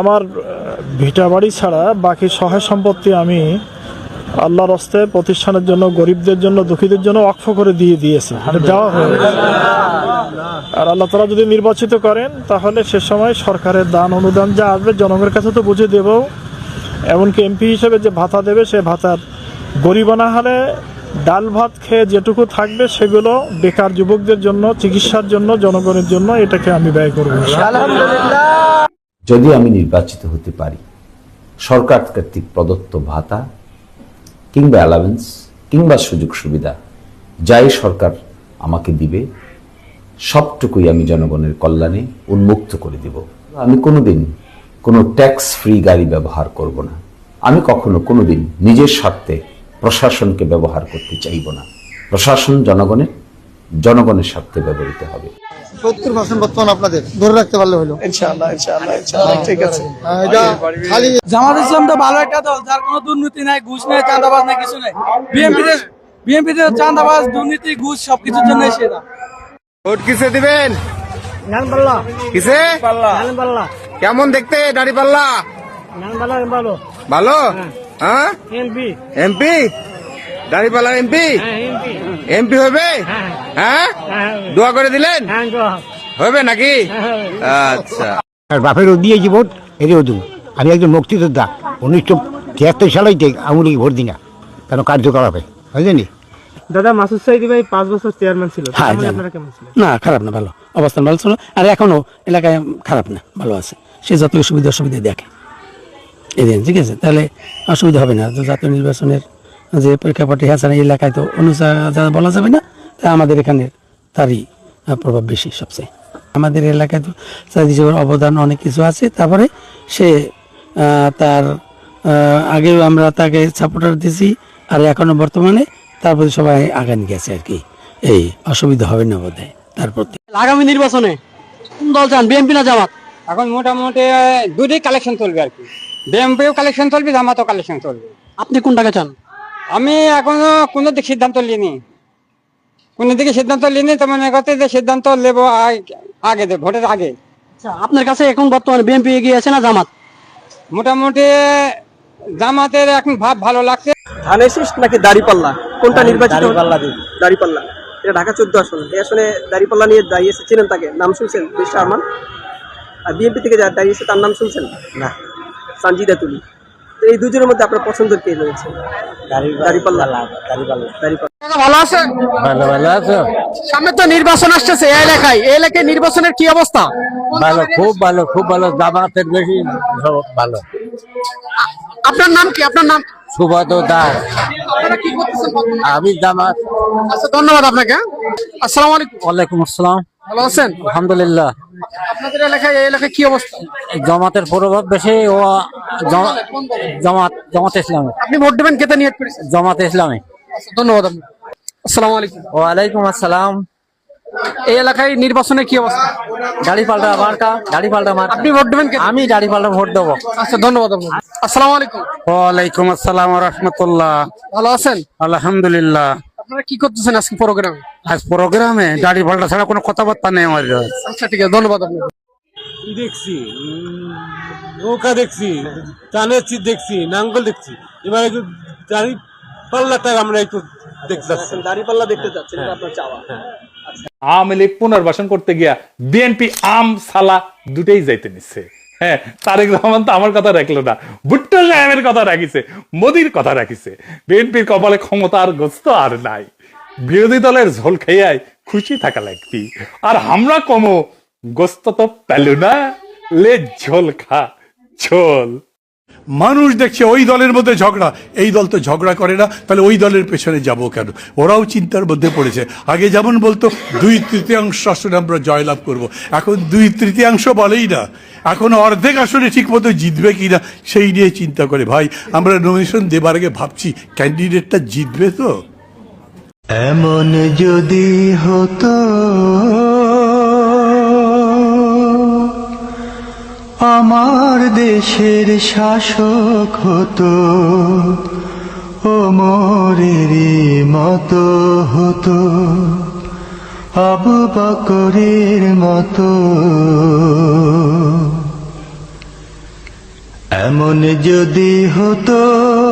আমার ভিটা বাড়ি ছাড়া বাকি সহায় সম্পত্তি আমি আল্লাহর হস্তে প্রতিষ্ঠানের জন্য, গরিবদের জন্য, দুঃখীদের জন্য অক্ষ করে দিয়ে দিয়েছি। দেওয়া হয়ে আর আল্লাহ তালা যদি নির্বাচিত করেন, তাহলে সে সময় সরকারের দান অনুদান যা আসবে, জনগণের কাছে তো বুঝে দেব। এমনকি এমপি হিসেবে যে ভাতা দেবে, সে ভাতার গরিবানা হারে ডাল ভাত খেয়ে যেটুকু থাকবে, সেগুলো বেকার যুবকদের জন্য, চিকিৎসার জন্য, জনগণের জন্য, এটাকে আমি ব্যয় করব। যদি আমি নির্বাচিত হতে পারি। সরকার কর্তৃক প্রদত্ত ভাতা কিংবা অ্যালাভেন্স কিংবা সুযোগ সুবিধা যাই সরকার আমাকে দিবে, সবটুকুই আমি জনগণের কল্যাণে উন্মুক্ত করে দিব। আমি কোনোদিন কোনো ট্যাক্স ফ্রি গাড়ি ব্যবহার করব না। আমি কখনো কোনোদিন নিজের স্বার্থে প্রশাসনকে ব্যবহার করতে চাইব না। প্রশাসন জনগণের জনগণের স্বার্থে ব্যবহৃত হবে। সত্তর পার্সেন্ট বর্তমান আপনাদের ধরে রাখতে পারলে হলো। ইনশাআল্লাহ ইনশাআল্লাহ ইনশাআল্লাহ ঠিক আছে। আহ, এটা খালি জামাত ইসলাম তো ভালো একটা দল যার কোনো দুর্নীতি নাই ঘুষ নাই চাঁদাবাজ নাই কিছু নাই। বিএনপি বিএনপি চাঁদাবাজ দুর্নীতি ঘুষ সবকিছুর জন্য সেরা। ভোট কিসে দিবেন? কিসে? কেমন দেখতে দাড়ি পাল্লা ভালো? হ্যাঁ। এমপি। দাড়ি পাল্লার এমপি? এমপি হবে? হ্যাঁ? দোয়া করে দিলেন? হবে। নাকি? আচ্ছা। আর বাপের দিয়েছি ভোট এর ওদু আমি একজন মুক্তিযোদ্ধা উনিশশো তিয়াত্তর সালেই আওয়ামী লীগ ভোট দিই না কেন কার্যকলাপে বুঝলেনি? দাদা মাসুদ সাইদি ভাই পাঁচ বছর চেয়ারম্যান ছিল। হ্যাঁ, তাহলে জানি। আপনারা কেমন ছিলেন? না খারাপ না ভালো। অবস্থান ভালো ছিল। আর এখনও এলাকায় খারাপ না ভালো আছে। সে যত সুবিধা অসুবিধা দেখে। এদিন ঠিক আছে? তাহলে অসুবিধা হবে না। জাতীয় নির্বাচনের যে প্রেক্ষাপটে হ্যাঁ এই এলাকায় তো অনুসার বলা যাবে না তাই আমাদের এখানে তারই প্রভাব বেশি সবচেয়ে। আমাদের এলাকায় তো সাইদি অবদান অনেক কিছু আছে তারপরে সে আহ, তার আগেও আমরা তাকে সাপোর্টার দিয়েছি আর এখনও বর্তমানে তার প্রতি সবাই আগান গেছে আর কি। এই অসুবিধা হবে না বোধ হয় তার প্রতি। আগামী নির্বাচনে কোন দল চান বিএনপি না জামাত? এখন মোটামুটি দুটোই কালেকশন চলবে আর কি। বিএমপিও কালেকশন চলবে জামাতও কালেকশন চলবে। আপনি কোনটাকে চান? আমি এখনও কোনো দিক সিদ্ধান্ত নিইনি। কোনো দিকে সিদ্ধান্ত নিইনি তো মনে করতে যে সিদ্ধান্ত নেব আগে দে ভোটের আগে। আচ্ছা আপনার কাছে এখন বর্তমানে বিএনপি এগিয়ে আছে না জামাত? মোটামুটি জামাতের এখন ভাব ভালো লাগছে। ধানের শীষ নাকি দাড়িপাল্লা? কোনটা নির্বাচিত দাড়িপাল্লা এটা ঢাকা চোদ্দ আসন। এই আসনে দাড়িপাল্লা নিয়ে দাঁড়িয়েছে চিনেন তাকে? নাম শুনছেন? বেশ আরমান? আর বিএনপি থেকে যা দাঁড়িয়েছে তার নাম শুনছেন? না। সঞ্জিদা তুলি। তো এই দুজনের মধ্যে আপনার পছন্দ কে রয়েছে? দাড়িপাল্লা। দাড়িপাল্লা। ভালো আছে? ভালো ভালো আছো? সামনে তো নির্বাচন আসতেছে এই এলাকায়। এই এলাকায় নির্বাচনের কি অবস্থা? ভালো খুব ভালো খুব ভালো। জামাতের বেশি সব ভালো। আপনার নাম কি? আপনার নাম? দাস। আমি জামাত। আচ্ছা ধন্যবাদ আপনাকে আসসালামু আলাইকুম। ওয়ালাইকুম আসসালাম। ভালো আছেন? আলহামদুলিল্লাহ। আপনাদের এলাকায় এই এলাকায় কি অবস্থা? জামাতের প্রভাব বেশি ও জামাত জামাত ইসলামে। আপনি ভোট দেবেন কেতে নিয়ত করেছেন? জামাত ইসলামে। আচ্ছা, ধন্যবাদ আপনাকে। আসসালামু আলাইকুম। ওয়ালাইকুম আসসালাম। এই এলাকায় নির্বাচনের কি অবস্থা? দাড়ি পাল্টা মার্কা দাড়ি পাল্টা মার্কা। আপনি ভোট দেবেন আমি দাড়ি পাল্টা ভোট দেবো। আচ্ছা ধন্যবাদ আপনাকে। আসসালামু আলাইকুম। ওয়ালাইকুম আসসালাম রহমতুল্লাহ। ভালো আছেন? আলহামদুলিল্লাহ। আপনারা কি করতেছেন আজকে প্রোগ্রামে আজ প্রোগ্রামে দাড়ি পাল্টা ছাড়া কোনো কথাবার্তা নেই আমার। আচ্ছা ঠিক আছে ধন্যবাদ আপনাকে। দেখছি? নৌকা দেখছি চানের চিত দেখছি নাঙ্গল দেখছি। এবার একটু দাড়ি পাল্লাটা আমরা একটু দেখতে যাচ্ছি। দাড়ি পাল্লা দেখতে যাচ্ছেন আপনার চাওয়া। আওয়ামী লীগ পুনর্বাসন করতে গিয়া বিএনপি আম সালা দুটেই যাইতে নিচ্ছে হ্যাঁ তারেক রহমান তো আমার কথা রাখল না। ভুট্টো সাহেবের কথা রাখিছে, মোদির কথা রাখিছে। বিএনপির কপালে ক্ষমতার গোস্ত আর নাই। বিরোধী দলের ঝোল খাইয়াই খুশি থাকা লাগবি। আর আমরা কমো, গোস্ত তো পেল না। লে ঝোল খা, ঝোল। মানুষ দেখছে ওই দলের মধ্যে ঝগড়া। এই দল তো ঝগড়া করে না, তাহলে ওই দলের পেছনে যাব কেন? ওরাও চিন্তার মধ্যে পড়েছে। আগে যেমন বলতো, দুই তৃতীয়াংশ আসনে আমরা জয়লাভ করব। এখন দুই তৃতীয়াংশ বলেই না। এখন অর্ধেক আসনে ঠিক মতো জিতবে কি না সেই নিয়ে চিন্তা করে। ভাই, আমরা নমিনেশন দেবার আগে ভাবছি ক্যান্ডিডেটটা জিতবে তো? এমন যদি হতো আমার দেশের শাসক হতো ও মোরেরই মতো হতো। আবু বকরের মতো। এমন যদি হতো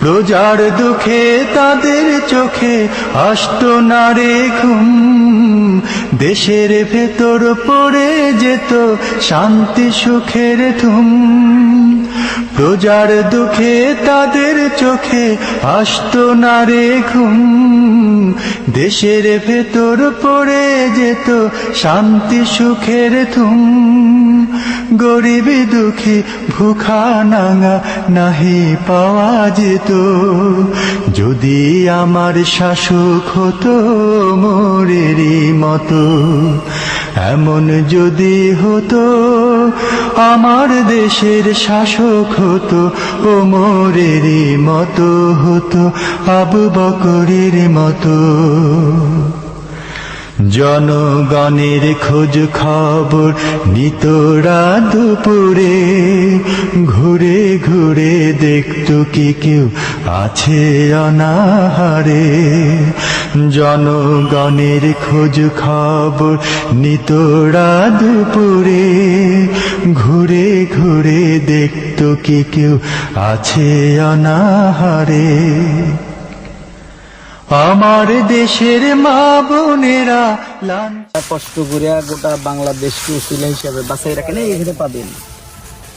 প্রজার দুঃখে তাদের চোখে আসত না রে ঘুম। দেশের ভেতর পড়ে যেত শান্তি সুখের ধুম। প্রজার দুঃখে তাদের চোখে আসত না রে ঘুম। দেশের ভেতর পড়ে যেত শান্তি সুখের ধুম। গরিব দুঃখী ভুখা নাঙা নাহি পাওয়া যেত। যদি আমার শাসক হতো মোরেরই মতো, এমন যদি হতো আমার দেশের শাসক হতো ও মোরেরই মতো হতো আবু বকরের মতো। জনগণের খোঁজ খবর নিতরা দুপুরে। ঘুরে ঘুরে দেখতো কি কেউ আছে অনাহারে। জনগণের খোঁজ খবর নিতরা দুপুরে। ঘুরে ঘুরে দেখতো কি কেউ আছে অনাহারে। আমার দেশের মা বোনেরা কষ্ট করে গোটা বাংলাদেশকে উসিলা হিসাবে বাসাই রাখেন এই এখানে পাবেন।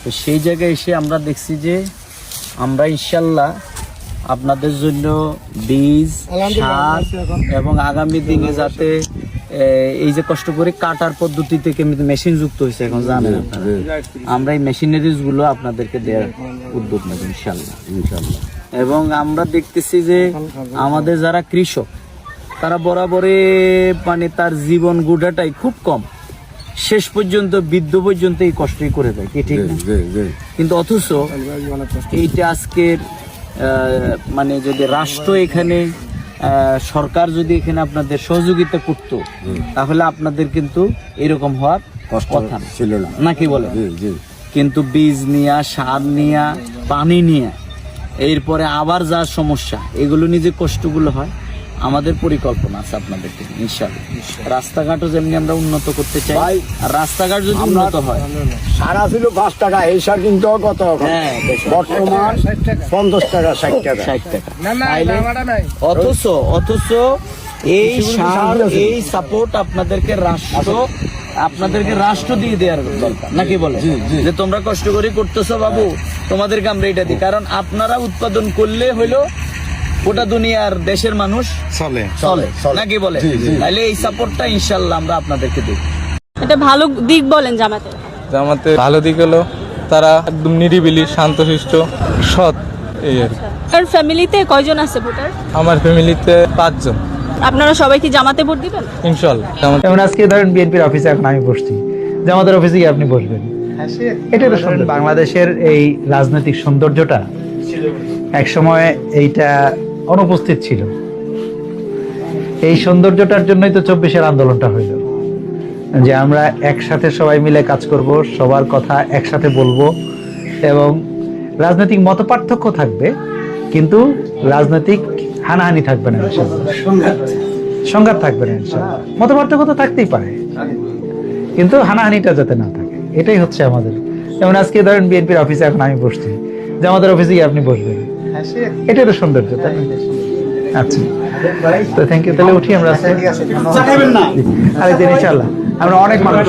তো সেই জায়গায় এসে আমরা দেখছি যে আমরা ইনশাল্লাহ আপনাদের জন্য বীজ সার এবং আগামী দিনে যাতে এই যে কষ্ট করে কাটার পদ্ধতি থেকে মেশিন যুক্ত হয়েছে এখন জানেন আপনারা? আমরা এই মেশিনারিজগুলো আপনাদেরকে দেওয়ার উদ্যোগ নেব ইনশাল্লাহ ইনশাল্লাহ। এবং আমরা দেখতেছি যে আমাদের যারা কৃষক তারা বরাবরে মানে তার জীবন গুড়াটাই খুব কম। শেষ পর্যন্ত বৃদ্ধ পর্যন্ত এই কষ্টই করে দেয় কি ঠিক না? কিন্তু অথচ এইটা আজকের মানে যদি রাষ্ট্র এখানে সরকার যদি এখানে আপনাদের সহযোগিতা করত তাহলে আপনাদের কিন্তু এরকম হওয়ার কথা ছিল না। নাকি বলে কিন্তু বীজ নিয়া সার নিয়া পানি নিয়া এরপরে আবার যা সমস্যা এগুলো নিয়ে যে কষ্টগুলো হয়। আমাদের পরিকল্পনা আছে আপনাদেরকে ইনশাল্লাহ রাস্তাঘাটও যেমনি আমরা উন্নত করতে চাই আর রাস্তাঘাট যদি উন্নত হয়। সারা ছিল পাঁচ টাকা এই সার কিন্তু কত হ্যাঁ বর্তমান পঞ্চাশ টাকা ষাট টাকা। ষাট টাকা। অথচ অথচ এই সার এই সাপোর্ট আপনাদেরকে রাষ্ট্র আপনাদেরকে রাষ্ট্র দিয়ে দেওয়ার দরকার। নাকি বলে? যে তোমরা কষ্ট করে করতেছো বাবু তোমাদেরকে আমরা এটা দিই। কারণ আপনারা উৎপাদন করলে হইল গোটা দুনিয়ার দেশের মানুষ চলে। চলে। নাকি বলে? তাহলে এই সাপোর্টটা ইনশাল্লাহ আমরা আপনাদেরকে দিই। এটা ভালো দিক বলেন জামাতে। জামাতে ভালো দিক হলো তারা একদম নিরিবিলি শান্ত শান্তশিষ্ট সৎ এই আর আর ফ্যামিলিতে কয়জন আছে ভোটার? আমার ফ্যামিলিতে পাঁচজন। আপনারা সবাই কি জামাতে ভোট দিবেন? ইনশাল্লাহ জামাতে যেমন আজকে ধরেন বিএনপির অফিসে এখন আমি বসছি। জামাতের অফিসে গিয়ে আপনি বসবেন। এটা সুন্দর। বাংলাদেশের এই রাজনৈতিক সৌন্দর্যটা এক সময় এইটা অনুপস্থিত ছিল। এই সৌন্দর্যটার জন্যই তো চব্বিশের আন্দোলনটা হইল। যে আমরা একসাথে সবাই মিলে কাজ করব সবার কথা একসাথে বলব এবং রাজনৈতিক মত পার্থক্য থাকবে কিন্তু রাজনৈতিক হানাহানি থাকবে না ইনশাআল্লাহ। সংঘাত। থাকবে না মত পার্থক্য তো থাকতেই পারে। কিন্তু হানাহানিটা যাতে না থাকে। এটাই হচ্ছে আমাদের। যেমন আজকে ধরেন বিএনপির অফিসে এখন আমি বসছি যে আমাদের অফিসে গিয়ে আপনি বসবেন। এটাই তো সৌন্দর্য তাই আচ্ছা। তো থ্যাংক ইউ তাহলে উঠি আমরা আরে ইনশাল্লাহ আমরা অনেক মানুষ।